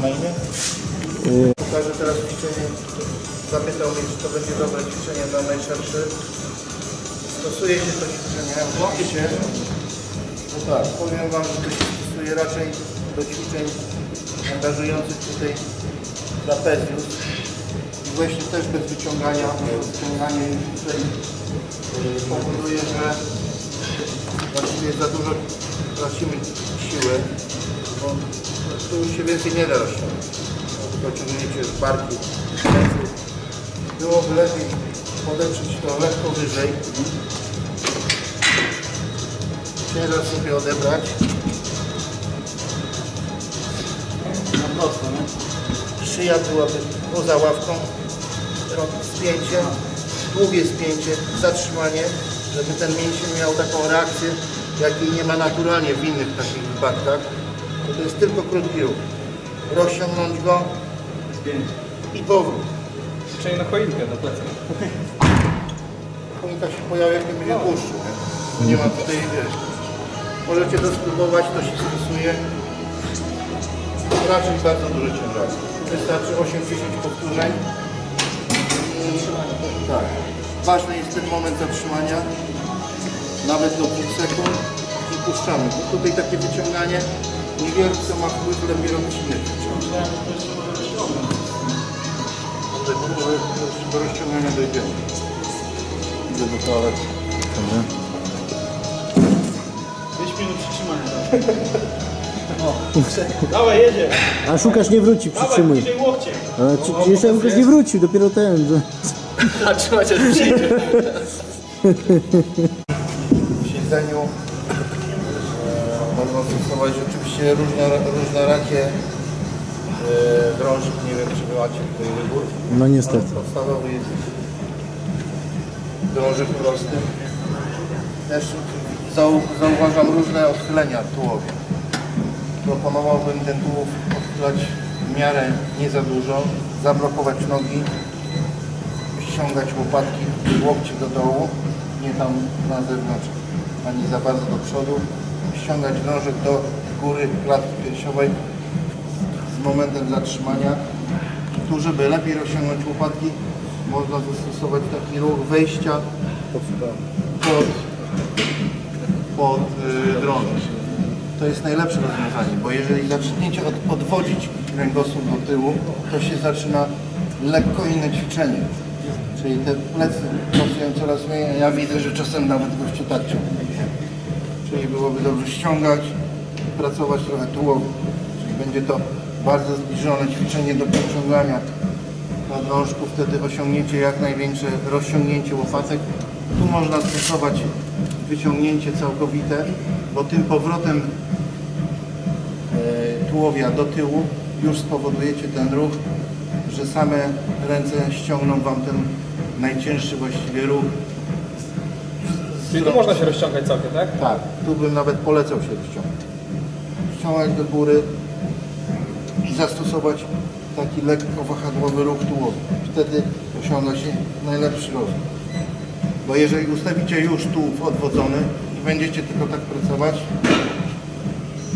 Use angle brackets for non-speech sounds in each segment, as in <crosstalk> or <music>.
na imię? Pokażę teraz ćwiczenie. Zapytał mnie, czy to będzie dobre ćwiczenie dla najszerszy. Stosuje się to ćwiczenie. Łapie się. No tak, powiem Wam, że to się stosuje raczej do ćwiczeń angażujących tutaj trapezius. I właśnie też bez wyciągania. Wyciąganie tutaj yy, powoduje, że właściwie za dużo tracimy siły, bo tu już się więcej nie da rozciągnąć. Tylko ciągnięcie z pleców. Byłoby lepiej podeprzeć to lekko wyżej. Ciężar sobie odebrać. Na prosto, nie? Szyja byłaby poza ławką. Robić spięcie, długie spięcie, zatrzymanie, żeby ten mięsień miał taką reakcję, jakiej nie ma naturalnie w innych takich wypadkach. To, to jest tylko krótki ruch. Rozciągnąć go i powrót. Czyli na choinkę na plecach. <laughs> Choinka się pojawia, jak będzie dłuższy. Nie? Bo nie ma tutaj, wiesz, możecie to spróbować, to się stosuje. Raczej bardzo duży ciężar. Wystarczy 8-10 powtórzeń. I, tak. Ważny jest ten moment zatrzymania, nawet do 5 sekund i puszczamy. Bo tutaj takie wyciąganie niewielce ma wpływ, może do rozciągania dojdziemy. Idę do toalety. 5 minut przytrzymania. <laughs> Dawaj, jedzie. A Szukasz nie wróci, Dawaj, przytrzymuj. bliżej łokciem. Ale czy, czy jeszcze Łukasz nie wrócił, dopiero ten. <laughs> A trzymać w siedzeniu e, można stosować oczywiście różne, różnorakie e, drążek. Nie wiem, czy macie tutaj wybór. No niestety. Podstawowy jest drążek prosty. Też zau, zauważam różne odchylenia tułowia. Proponowałbym ten tułów odchylać w miarę nie za dużo, zablokować nogi, ściągać łopatki, łokcie do dołu, nie tam na zewnątrz, ani za bardzo do przodu, ściągać drążek do góry klatki piersiowej z momentem zatrzymania. Tu, żeby lepiej rozciągnąć łopatki, można zastosować taki ruch wejścia pod, pod y, drążek. To jest najlepsze rozwiązanie, bo jeżeli zaczniecie od, odwodzić kręgosłup do tyłu, to się zaczyna lekko inne ćwiczenie. Czyli te plecy pracują coraz mniej, a ja widzę, że czasem nawet goście tak ciągnie. Czyli byłoby dobrze ściągać, pracować trochę tułowiem. Czyli będzie to bardzo zbliżone ćwiczenie do podciągania na drążku. Wtedy osiągniecie jak największe rozciągnięcie łopatek. Tu można stosować wyciągnięcie całkowite, bo tym powrotem e, tułowia do tyłu już spowodujecie ten ruch, że same ręce ściągną Wam ten najcięższy właściwie ruch. Czyli tu można się rozciągać całkiem, tak? Tak, tu bym nawet polecał się rozciągnąć. Ściągać do góry i zastosować taki lekko wahadłowy ruch tułowy. Wtedy osiąga się najlepszy rozwój. Bo jeżeli ustawicie już tułów odwodzony i będziecie tylko tak pracować,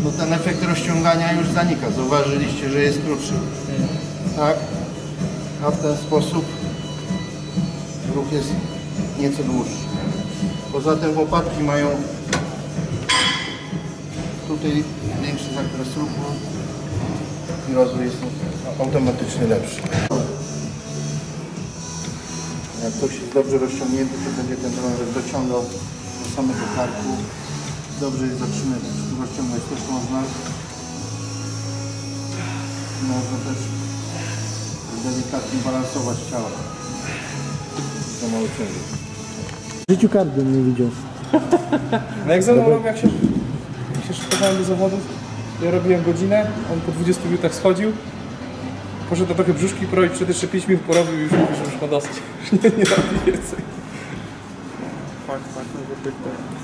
no ten efekt rozciągania już zanika. Zauważyliście, że jest krótszy. Tak? A w ten sposób ruch jest nieco dłuższy. Poza tym łopatki mają tutaj większy zakres ruchu i rozwój jest automatycznie lepszy. Jak ktoś jest dobrze rozciągnięty, to będzie ten drążek dociągał do samego karku. Dobrze jest zatrzymywać. Rozciągać też można. Można też delikatnie balansować ciało. Za mały ciężar. W życiu kardy nie widział. <laughs> No jak ze mną jak się, jak się szykowałem do zawodów, ja robiłem godzinę, on po 20 minutach schodził, poszedł na trochę brzuszki porobić, przed jeszcze 5 minut porobił i już mówi, że już ma dosyć. <laughs> Już nie, nie robi więcej. Fakt, fakt,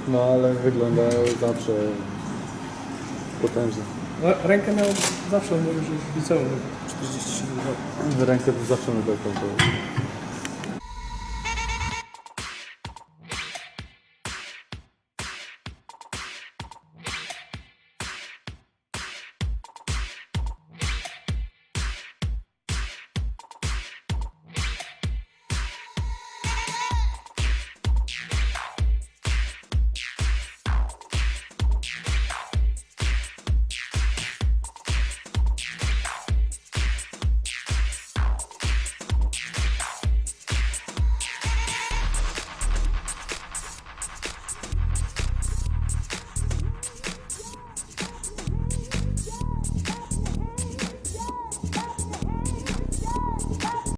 no ale wyglądają zawsze potężnie. No, rękę miał zawsze, on mówił, że już w liceum miał 47 lat. Rękę to zawsze mydełką.